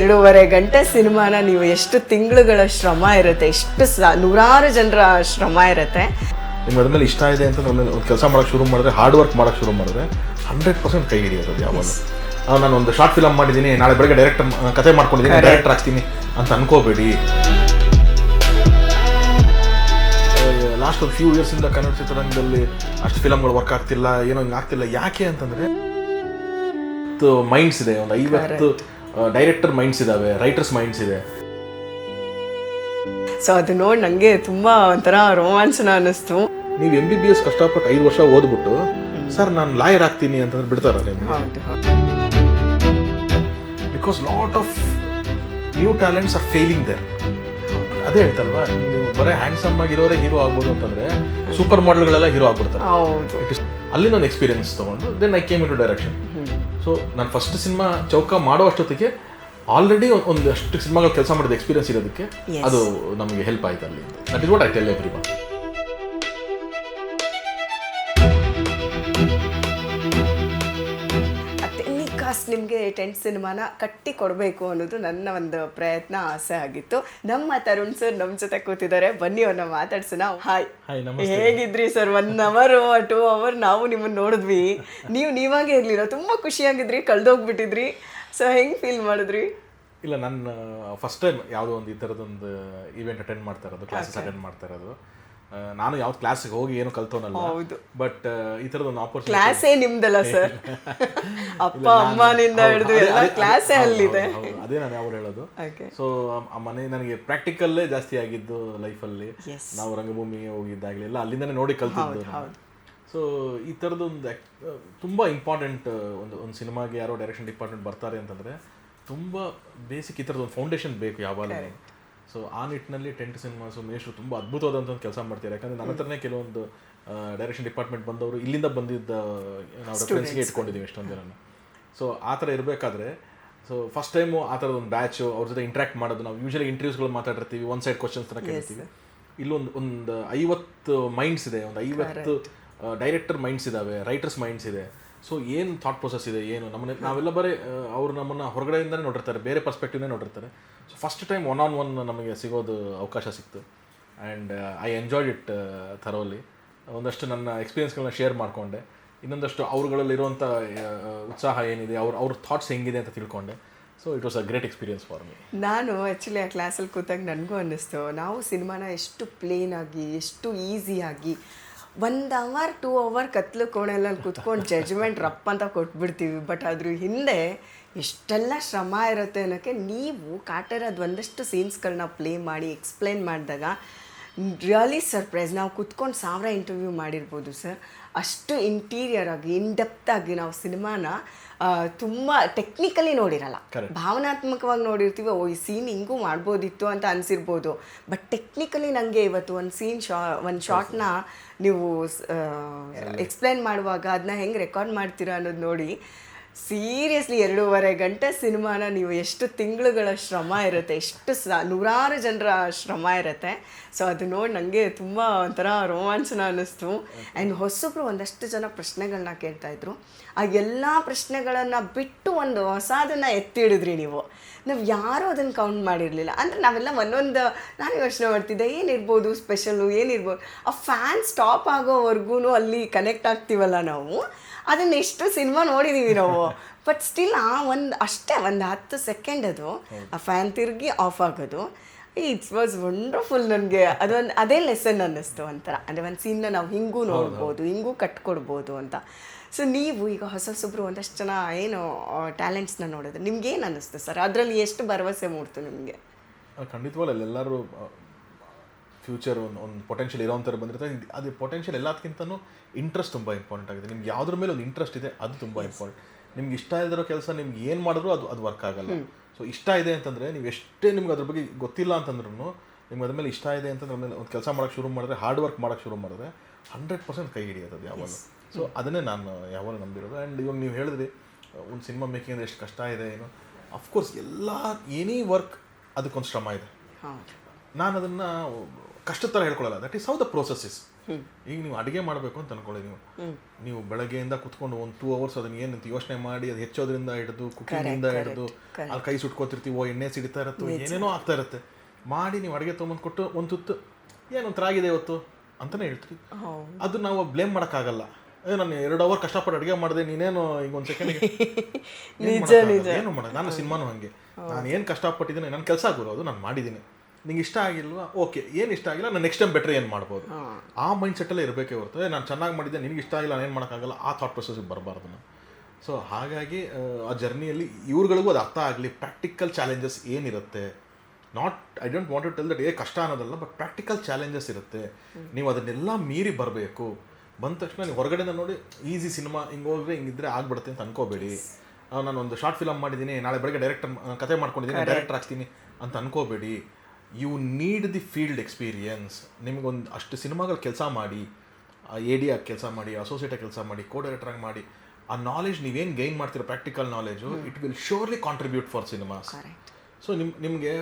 ಎರಡೂವರೆ ಗಂಟೆ ಸಿನಿಮಾನ ನೀವು ಎಷ್ಟು ತಿಂಗಳುಗಳ ಶ್ರಮ ಇರುತ್ತೆ ಎಷ್ಟು ಸ ನೂರಾರು ಜನರ ಶ್ರಮ ಇರುತ್ತೆ. ನಿಮ್ಗೆ ಅದ್ಮೇಲೆ ಇಷ್ಟ ಇದೆ ಅಂತ ಒಂದು ಕೆಲಸ ಮಾಡೋಕ್ಕೆ ಶುರು ಮಾಡಿದ್ರೆ ಹಾರ್ಡ್ ವರ್ಕ್ ಮಾಡೋಕ್ಕೆ ಶುರು ಮಾಡಿದ್ರೆ ಹಂಡ್ರೆಡ್ ಪರ್ಸೆಂಟ್ ಕೈ ಹಿಡಿಯೋದು ಯಾವಾಗ ನಾನು ಒಂದು ಶಾರ್ಟ್ ಫಿಲಮ್ ಮಾಡಿದ್ದೀನಿ ನಾಳೆ ಬೆಳಗ್ಗೆ ಡೈರೆಕ್ಟ್ ಕತೆ ಮಾಡ್ಕೊಂಡಿದ್ದೀನಿ ಡೈರೆಕ್ಟರ್ ಆಗ್ತೀನಿ ಅಂತ ಅನ್ಕೋಬೇಡಿ. ಲಾಸ್ಟ್ ಒಂದು ಫ್ಯೂ ಇಯರ್ಸಿಂದ ಕನ್ನಡ ಚಿತ್ರರಂಗದಲ್ಲಿ ಅಷ್ಟು ಫಿಲಮ್ಗಳು ವರ್ಕ್ ಆಗ್ತಿಲ್ಲ ಏನೋ ಹಿಂಗೆ ಆಗ್ತಿಲ್ಲ ಯಾಕೆ ಅಂತಂದರೆ ಮೈಂಡ್ಸ್ ಇದೆ ಒಂದು ಐವತ್ತು ಡೈರೆಕ್ಟರ್ ಮೈಂಡ್ಸ್ ಇದ್ದಾವೆ ರೈಟರ್ಸ್ ಮೈಂಡ್ಸ್ ಇದೆ. ಸೊ ಅದು ನೋಡಿ ನನಗೆ ತುಂಬ ಒಂಥರ ರೋಮಾಂಚನ ಅನ್ನಿಸ್ತು. ನೀವು ಎಂ ಬಿ ಬಿ ಎಸ್ ಕಷ್ಟಪಟ್ಟು ಐದು ವರ್ಷ ಓದ್ಬಿಟ್ಟು ಸರ್ ನಾನು ಲಾಯರ್ ಆಗ್ತೀನಿ ಅಂತಂದ್ರೆ ಬಿಡ್ತಾರ ನಿಮ್ಗೆ ಹೌದು ಹೌದು. Because lot of new talents are failing there ಅದೇ ಹೇಳ್ತಲ್ವಾ ನೀವು ಬರೀ ಹ್ಯಾಂಡ್ಸಮ್ ಆಗಿರೋರೇ ಹೀರೋ ಆಗ್ಬೋದು ಅಂತಂದ್ರೆ ಸೂಪರ್ ಮಾಡೆಲ್ಗಳೆಲ್ಲ ಹೀರೋ ಆಗ್ಬಿಡ್ತಾರೆ. ಹೌದು. ಅಲ್ಲಿ ನಾನು ಎಕ್ಸ್ಪೀರಿಯನ್ಸ್ ತಗೊಂಡು then I came into direction so ನಾನು ಫಸ್ಟ್ ಸಿನಿಮಾ ಚೌಕ ಮಾಡೋ ಅಷ್ಟೊತ್ತಿಗೆ ಆಲ್ರೆಡಿ ಒಂದಷ್ಟು ಸಿನಿಮಾಗಳು ಕೆಲಸ ಮಾಡಿದ ಎಕ್ಸ್ಪೀರಿಯನ್ಸ್ ಇರೋದಕ್ಕೆ ಅದು ನಮಗೆ ಹೆಲ್ಪ್ ಆಯ್ತು ಅಲ್ಲಿ that is what I tell every ನಿಮಗೆ ಟೆಂಟ್ ಸಿನಿಮಾನ ಕಟ್ಟಿ ಕೊಡಬೇಕು ಅನ್ನೋದು ನನ್ನ ಒಂದು ಪ್ರಯತ್ನ ಆಸೆ ಆಗಿತ್ತು. ನಮ್ಮ ತರುಣ್ ಸರ್ ನಮ್ಮ ಜೊತೆ ಕೂತಿದ್ದಾರೆ. ಬನ್ನಿ ಅವ್ರನ್ನ ಮಾತಾಡ್ಸೋಣ. Hi ಹೇಗಿದ್ರಿ sir? One hour two hour ನಾವು ನಿಮ್ಮನ್ನ ನೋಡಿದ್ವಿ. ನೀವು ನೀವಾಗೇ ಇರಲಿಲ್ಲ. ತುಂಬ ಖುಷಿಯಾಗಿದ್ರಿ ಕಳ್ದೋಗ್ಬಿಟ್ಟಿದ್ರಿ. ಸೊ ಹೆಂಗೆ ಫೀಲ್ ಮಾಡಿದ್ರಿ? ಇಲ್ಲ ನಾನು ಫಸ್ಟ್ ಟೈಮ್ ಯಾವುದೋ ಒಂದು ಈ ಥರದೊಂದು ಇವೆಂಟ್ ಅಟೆಂಡ್ ಮಾಡ್ತಾ ಇರೋದು ಕ್ಲಾಸಸ್ ಅಟೆಂಡ್ ಮಾಡ್ತಾ ಇರೋದು. ನಾನು ಯಾವ್ದು ಕ್ಲಾಸಿಗೆ ಹೋಗಿ ಏನು ಕಲ್ತೋನಲ್ಲ ಹೌದು. ಬಟ್ ಈ ಥರದೊಂದು ಆಪರ್ಚುನಿಟಿ ಕ್ಲಾಸೇ ನಿಮ್ದಲ್ಲ ಸರ್ ಅಪ್ಪ ಅಮ್ಮನಿಂದ ಹಿಡಿದು ಎಲ್ಲ ಕ್ಲಾಸೇ ಅಲ್ಲಿದೆ. ಅದೇ ನಾನು ಯಾವಾಗ ಹೇಳೋದು. ಸೊ ಆ ಮನೆ ನನಗೆ ಪ್ರಾಕ್ಟಿಕಲ್ಲೇ ಜಾಸ್ತಿ ಆಗಿದ್ದು ಲೈಫಲ್ಲಿ ಅಲ್ಲಿ. ನಾವು ರಂಗಭೂಮಿಗೆ ಹೋಗಿದ್ದಾಗಲಿ ಎಲ್ಲ ಅಲ್ಲಿಂದನೇ ನೋಡಿ ಕಲ್ತಿದ್ದು ಸೊ ಈ ಥರದೊಂದು ಒಂದು ತುಂಬ ಇಂಪಾರ್ಟೆಂಟ್ ಒಂದು ಒಂದು ಸಿನಿಮಾಗೆ ಯಾರೋ ಡೈರೆಕ್ಷನ್ ಡಿಪಾರ್ಟ್ಮೆಂಟ್ ಬರ್ತಾರೆ ಅಂತಂದರೆ ತುಂಬ ಬೇಸಿಕ್ ಈ ಥರದ್ದು ಒಂದು ಫೌಂಡೇಶನ್ ಬೇಕು ಯಾವಾಗಲೂ. ಸೊ ಆ ನಿಟ್ಟಿನಲ್ಲಿ ಟೆಂಟ್ ಸಿನಿಮಾಸು ಮೇಷ್ರು ತುಂಬ ಅದ್ಭುತವಾದಂಥ ಒಂದು ಕೆಲಸ ಮಾಡ್ತಾರೆ ಯಾಕಂದ್ರೆ ನನ್ನ ಹತ್ರನೇ ಕೆಲವೊಂದು ಡೈರೆಕ್ಷನ್ ಡಿಪಾರ್ಟ್ಮೆಂಟ್ ಬಂದವರು ಇಲ್ಲಿಂದ ಬಂದಿದ್ದ ನಾವು ರೆಫರೆನ್ಸ್ಗೆ ಇಟ್ಕೊಂಡಿದ್ದೀವಿ ಎಷ್ಟೊಂದು ಜನನ. ಸೊ ಆ ಥರ ಇರಬೇಕಾದ್ರೆ ಸೊ ಫಸ್ಟ್ ಟೈಮು ಆ ಥರದ ಒಂದು ಬ್ಯಾಚು ಅವ್ರ ಜೊತೆ ಇಂಟ್ರಾಕ್ಟ್ ಮಾಡೋದು ನಾವು ಯೂಶಲಿ ಇಂಟರ್ವ್ಯೂಸ್ಗಳು ಮಾತಾಡಿರ್ತೀವಿ ಒನ್ ಸೈಡ್ ಕ್ವಶನ್ಸ್ ಥರ ಕೇಳ್ತೀವಿ ಇಲ್ಲೊಂದು ಒಂದು ಐವತ್ತು ಮೈಂಡ್ಸ್ ಇದೆ ಒಂದು ಐವತ್ತು ಡೈರೆಕ್ಟರ್ ಮೈಂಡ್ಸ್ ಇದ್ದಾವೆ ರೈಟರ್ಸ್ ಮೈಂಡ್ಸ್ ಇದೆ. ಸೊ ಏನು ಥಾಟ್ ಪ್ರೊಸೆಸ್ ಇದೆ, ಏನು? ನಮ್ಮನ್ನ ನಾವೆಲ್ಲ ಬರೀ ಅವರು ನಮ್ಮನ್ನು ಹೊರಗಡೆಯಿಂದನೇ ನೋಡಿರ್ತಾರೆ, ಬೇರೆ ಪರ್ಸ್ಪೆಕ್ಟಿವ್ನೇ ನೋಡಿರ್ತಾರೆ. So first time one on one ನಮಗೆ ಸಿಗೋದು ಅವಕಾಶ ಸಿಕ್ತು. And I enjoyed it thoroughly ಒಂದಷ್ಟು ನನ್ನ ಎಕ್ಸ್ಪೀರಿಯನ್ಸ್ಗಳನ್ನ ಶೇರ್ ಮಾಡಿಕೊಂಡೆ. ಇನ್ನೊಂದಷ್ಟು ಅವ್ರುಗಳಲ್ಲಿರುವಂಥ ಉತ್ಸಾಹ ಏನಿದೆ, ಅವ್ರ ಅವ್ರ ಥಾಟ್ಸ್ ಹೆಂಗಿದೆ ಅಂತ ತಿಳ್ಕೊಂಡೆ. So it was a great experience for me ನಾನು ಆ್ಯಕ್ಚುಲಿ ಆ ಕ್ಲಾಸಲ್ಲಿ ಕೂತಾಗ ನನಗೂ ಅನ್ನಿಸ್ತು. ನಾವು ಸಿನಿಮಾನ ಎಷ್ಟು ಪ್ಲೇನ್ ಆಗಿ, ಎಷ್ಟು ಈಸಿಯಾಗಿ ಒಂದು ಅವರ್ ಟೂ ಅವರ್ ಕತ್ಲು ಕೋಣೆಯಲ್ಲಿ ಕುತ್ಕೊಂಡು ಜಡ್ಜ್ಮೆಂಟ್ ರಪ್ಪ ಅಂತ ಕೊಟ್ಬಿಡ್ತೀವಿ. ಬಟ್ ಅದ್ರ ಹಿಂದೆ ಎಷ್ಟೆಲ್ಲ ಶ್ರಮ ಇರುತ್ತೆ ಅನ್ನೋಕ್ಕೆ ನೀವು ಕಾಟರದ ಒಂದಷ್ಟು ಸೀನ್ಸ್ಗಳನ್ನ ಪ್ಲೇ ಮಾಡಿ ಎಕ್ಸ್ಪ್ಲೇನ್ ಮಾಡಿದಾಗ ರಿಯಲಿ ಸರ್ಪ್ರೈಸ್ ನಾವು ಕುತ್ಕೊಂಡು ಸಾವಿರ ಇಂಟರ್ವ್ಯೂ ಮಾಡಿರ್ಬೋದು ಸರ್ ಅಷ್ಟು ಇಂಟೀರಿಯರ್ ಆಗಿ ಇನ್ ಡೆಪ್ತ್ ಆಗಿ ನಾವು ಸಿನಿಮಾನ ತುಂಬ ಟೆಕ್ನಿಕಲಿ ನೋಡಿರಲ್ಲ. ಭಾವನಾತ್ಮಕವಾಗಿ ನೋಡಿರ್ತೀವಿ ಓ ಈ ಸೀನ್ ಹಿಂಗೂ ಮಾಡ್ಬೋದಿತ್ತು ಅಂತ ಅನಿಸಿರ್ಬೋದು. ಬಟ್ ಟೆಕ್ನಿಕಲಿ ನನಗೆ ಇವತ್ತು ಒಂದು ಸೀನ್ ಶಾ ಒಂದು ಶಾರ್ಟ್ನ ನೀವು ಎಕ್ಸ್ಪ್ಲೈನ್ ಮಾಡುವಾಗ ಅದನ್ನ ಹೆಂಗೆ ರೆಕಾರ್ಡ್ ಮಾಡ್ತೀರಾ ಅನ್ನೋದು ನೋಡಿ. ಸೀರಿಯಸ್ಲಿ ಎರಡೂವರೆ ಗಂಟೆ ಸಿನಿಮಾನ ನೀವು ಎಷ್ಟು ತಿಂಗಳುಗಳ ಶ್ರಮ ಇರುತ್ತೆ, ಎಷ್ಟು ಸ, ನೂರಾರು ಜನರ ಶ್ರಮ ಇರುತ್ತೆ. ಸೊ ಅದು ನೋಡಿ ನನಗೆ ತುಂಬ ಒಂಥರ ರೋಮಾಂಚನ ಅನ್ನಿಸ್ತು. ಆ್ಯಂಡ್ ಹೊಸಬ್ರು ಒಂದಷ್ಟು ಜನ ಪ್ರಶ್ನೆಗಳನ್ನ ಕೇಳ್ತಾ ಇದ್ರು. ಆ ಎಲ್ಲ ಪ್ರಶ್ನೆಗಳನ್ನು ಬಿಟ್ಟು ಒಂದು ಹೊಸದನ್ನು ಎತ್ತಿ ಹಿಡಿದ್ರಿ ನೀವು. ನಾವು ಯಾರೂ ಅದನ್ನು ಕೌಂಟ್ ಮಾಡಿರಲಿಲ್ಲ. ಅಂದರೆ ನಾವೆಲ್ಲ ಒಂದೊಂದು, ನಾನು ಯೋಚನೆ ಮಾಡ್ತಿದ್ದೆ, ಏನಿರ್ಬೋದು ಸ್ಪೆಷಲು ಏನಿರ್ಬೋದು. ಆ ಫ್ಯಾನ್ ಸ್ಟಾಪ್ ಆಗೋವರೆಗೂ ಅಲ್ಲಿ ಕನೆಕ್ಟ್ ಆಗ್ತೀವಲ್ಲ ನಾವು. ಅದನ್ನ ಎಷ್ಟು ಸಿನಿಮಾ ನೋಡಿದ್ದೀವಿ ನಾವು. ಬಟ್ ಸ್ಟಿಲ್ ಆ ಒಂದು ಅಷ್ಟೇ ಒಂದು ಹತ್ತು ಸೆಕೆಂಡ್ ಅದು ಆ ಫ್ಯಾನ್ ತಿರುಗಿ ಆಫ್ ಆಗೋದು. ಇಟ್ಸ್ ವಾಸ್ ವಂಡರ್ಫುಲ್ ನನಗೆ. ಅದೊಂದು ಅದೇ ಲೆಸನ್ ಅನ್ನಿಸ್ತು ಒಂಥರ. ಅಂದರೆ ಒಂದು ಸೀನ್ನ ನಾವು ಹಿಂಗೂ ನೋಡ್ಬೋದು ಹಿಂಗೂ ಕಟ್ಕೊಡ್ಬೋದು ಅಂತ. ಸೊ ನೀವು ಈಗ ಹೊಸ ಹೊಸಬ್ರು ಒಂದಷ್ಟು ಜನ ಏನು ಟ್ಯಾಲೆಂಟ್ಸ್ನ ನೋಡಿದ್ರೆ ನಿಮ್ಗೆ ಏನು ಅನ್ನಿಸ್ತು ಸರ್? ಅದರಲ್ಲಿ ಎಷ್ಟು ಭರವಸೆ ಮೂಡ್ತು ನಿಮಗೆ? ಖಂಡಿತವಾಗ್ಲೂ ಅಲ್ಲೆಲ್ಲರೂ ಫ್ಯೂಚರ್ ಒಂದು ಒಂದು ಪೊಟೆನ್ಷಿಯಲ್ ಇರೋವಂಥವ್ರು ಬಂದಿರ್ತಾರೆ. ಇದ್- ಅದು ಪೊಟೆನ್ಷಿಯಲ್ ಎಲ್ಲದಕ್ಕಿಂತನೂ ಇಂಟ್ರೆಸ್ಟ್ ತುಂಬ ಇಂಪಾರ್ಟೆಂಟ್ ಆಗಿದೆ. ನಿಮ್ಗೆ ಯಾವುದ್ರ ಮೇಲೆ ಒಂದು ಇಂಟ್ರೆಸ್ಟ್ ಇದೆ ಅದು ತುಂಬ ಇಂಪಾರ್ಟೆಂಟ್ ನಿಮ್ಗೆ ಇಷ್ಟ ಇಲ್ದಿರೋ ಕೆಲಸ ನಿಮ್ಗೆ ಏನು ಮಾಡಿದ್ರು ಅದು ಅದು ವರ್ಕ್ ಆಗಲ್ಲ. ಸೊ ಇಷ್ಟ ಇದೆ ಅಂತಂದರೆ ನೀವು ಎಷ್ಟೇ ನಿಮ್ಗೆ ಅದ್ರ ಬಗ್ಗೆ ಗೊತ್ತಿಲ್ಲ ಅಂತಂದ್ರೂ ನಿಮ್ಗೆ ಅದ್ರ ಮೇಲೆ ಇಷ್ಟ ಇದೆ ಅಂತಂದ್ರೆ ಮೇಲೆ ಒಂದು ಕೆಲಸ ಮಾಡೋಕ್ಕೆ ಶುರು ಮಾಡಿದ್ರೆ ಹಾರ್ಡ್ ವರ್ಕ್ ಮಾಡೋಕ್ಕೆ ಶುರು ಮಾಡಿದ್ರೆ ಹಂಡ್ರೆಡ್ ಪರ್ಸೆಂಟ್ ಕೈ ಹಿಡಿಯೋದು ಅದು ಯಾವಾಗ ಸೊ ಅದನ್ನೇ ನಾನು ಯಾವಾಗ ನಂಬಿರೋದು. ಆ್ಯಂಡ್ ಇವಾಗ ನೀವು ಹೇಳಿದ್ರಿ ಒಂದು ಸಿನಿಮಾ ಮೇಕಿಂಗ್ ಅಂದರೆ ಎಷ್ಟು ಕಷ್ಟ ಇದೆ ಏನು? ಅಫ್ಕೋರ್ಸ್ ಎಲ್ಲ ಎನಿ ವರ್ಕ್ ಅದಕ್ಕೊಂದು ಶ್ರಮ ಇದೆ. ನಾನು ಅದನ್ನು ಕಷ್ಟದ ಥರ ಹೇಳ್ಕೊಳ್ಳಲ್ಲ that is how the process is ಈಗ ನೀವು ಅಡುಗೆ ಮಾಡಬೇಕು ಅಂತ ಅನ್ಕೊಳ್ಳಿ ನೀವು. ನೀವು ಬೆಳಗ್ಗೆಯಿಂದ ಕುತ್ಕೊಂಡು ಒಂದು ಟೂ ಅವರ್ಸ್ ಅದನ್ನ ಏನಂತ ಯೋಚನೆ ಮಾಡಿ ಅದು ಹೆಚ್ಚೋದ್ರಿಂದ ಹಿಡಿದು ಕುಕ್ಕಿಂಗಿಂದ ಹಿಡಿದು ಅಲ್ಲಿ ಕೈ ಸುಟ್ಕೋತಿರ್ತೀವೋ ಎಣ್ಣೆ ಸಿಡಿತಾ ಇರುತ್ತೆ ಏನೇನೋ ಆಗ್ತಾ ಇರುತ್ತೆ. ಮಾಡಿ ನೀವು ಅಡುಗೆ ತೊಗೊಂಬಂದು ಕೊಟ್ಟು ಒಂದು ತುತ್ತು ಏನು ಒಂಥರ ಆಗಿದೆ ಇವತ್ತು? ಅಂತಲೇ ಹೇಳ್ತೀವಿ ಅದು ನಾವು ಬ್ಲೇಮ್ ಮಾಡೋಕ್ಕಾಗಲ್ಲ. ಏ ನಾನು ಎರಡು ಅವರ್ ಕಷ್ಟಪಟ್ಟು ಅಡುಗೆ ಮಾಡಿದೆ ನೀನೇನು ಈಗ ಒಂದು ಸೆಕೆಂಡ್ ಏನು ಮಾಡೋದು? ನಾನು ಸಿನಿಮಾನು ಹಂಗೆ. ನಾನು ಏನು ಕಷ್ಟಪಟ್ಟಿದ್ದೀನಿ ನನ್ನ ಕೆಲಸ ಅದು ನಾನು ಮಾಡಿದ್ದೀನಿ. ನಿಂಗೆ ಇಷ್ಟ ಆಗಿಲ್ವಾ? ಓಕೆ ಏನು ಇಷ್ಟ ಆಗಿಲ್ಲ ನಾನು ನೆಕ್ಸ್ಟ್ ಟೈಮ್ ಬೆಟ್ರ್ ಏನು ಮಾಡ್ಬೋದು? ಆ ಮೈಂಡ್ ಸೆಟ್ಟಲ್ಲೇ ಇರಬೇಕೇ ಹೊರತು ನಾನು ಚೆನ್ನಾಗಿ ಮಾಡಿದ್ದೆ ನಿನಗೆ ಇಷ್ಟ ಆಗಿಲ್ಲ ನಾನು ಏನು ಮಾಡೋಕ್ಕಾಗಲ್ಲ ಆ ಥಾಟ್ ಪ್ರೊಸೆಸ್ಗೆ ಬರಬಾರ್ದು ನಾನು. ಸೊ ಹಾಗಾಗಿ ಆ, ಜರ್ನಿಯಲ್ಲಿ ಇವ್ರುಗಳಿಗೂ ಅದು ಅರ್ಥ ಆಗಲಿ ಪ್ರಾಕ್ಟಿಕಲ್ ಚಾಲೆಂಜಸ್ ಏನಿರುತ್ತೆ? Not I don't want to tell that a ಕಷ್ಟ ಅನ್ನೋದಲ್ಲ ಬಟ್ ಪ್ರಾಕ್ಟಿಕಲ್ ಚಾಲೆಂಜಸ್ ಇರುತ್ತೆ. ನೀವು ಅದನ್ನೆಲ್ಲ ಮೀರಿ ಬರಬೇಕು. ಬಂದ ತಕ್ಷಣ ನೀವು ಹೊರಗಡೆಯಿಂದ ನೋಡಿ ಈಸಿ ಸಿನಿಮಾ ಹಿಂಗೆ ಹೋದ್ರೆ ಹಿಂಗಿದ್ರೆ ಆಗ್ಬಿಡುತ್ತೆ ಅಂತ ಅನ್ಕೋಬೇಡಿ. ನಾನು ಒಂದು ಶಾರ್ಟ್ ಫಿಲಮ್ ಮಾಡಿದ್ದೀನಿ ನಾಳೆ ಬೆಳಗ್ಗೆ ಡೈರೆಕ್ಟರ್ ಕತೆ ಮಾಡ್ಕೊಂಡಿದ್ದೀನಿ ಡೈರೆಕ್ಟರ್ ಆಗ್ತೀನಿ ಅಂತ ಅನ್ಕೋಬೇಡಿ. You need the field experience ನಿಮಗೊಂದು ಅಷ್ಟು ಸಿನಿಮಾಗಳು ಕೆಲಸ ಮಾಡಿ ಎ ಡಿ ಆಗಿ ಕೆಲಸ ಮಾಡಿ ಅಸೋಸಿಯೇಟ್ ಕೆಲಸ ಮಾಡಿ ಕೋ ಡೈರೆಕ್ಟರ್ ಆಗಿ ಮಾಡಿ ಆ ನಾಲೆಜ್ ನೀವೇನು ಗೈನ್ ಮಾಡ್ತೀರೋ practical knowledge it will surely contribute for cinemas so ನಿಮ್ ನಿಮಗೆ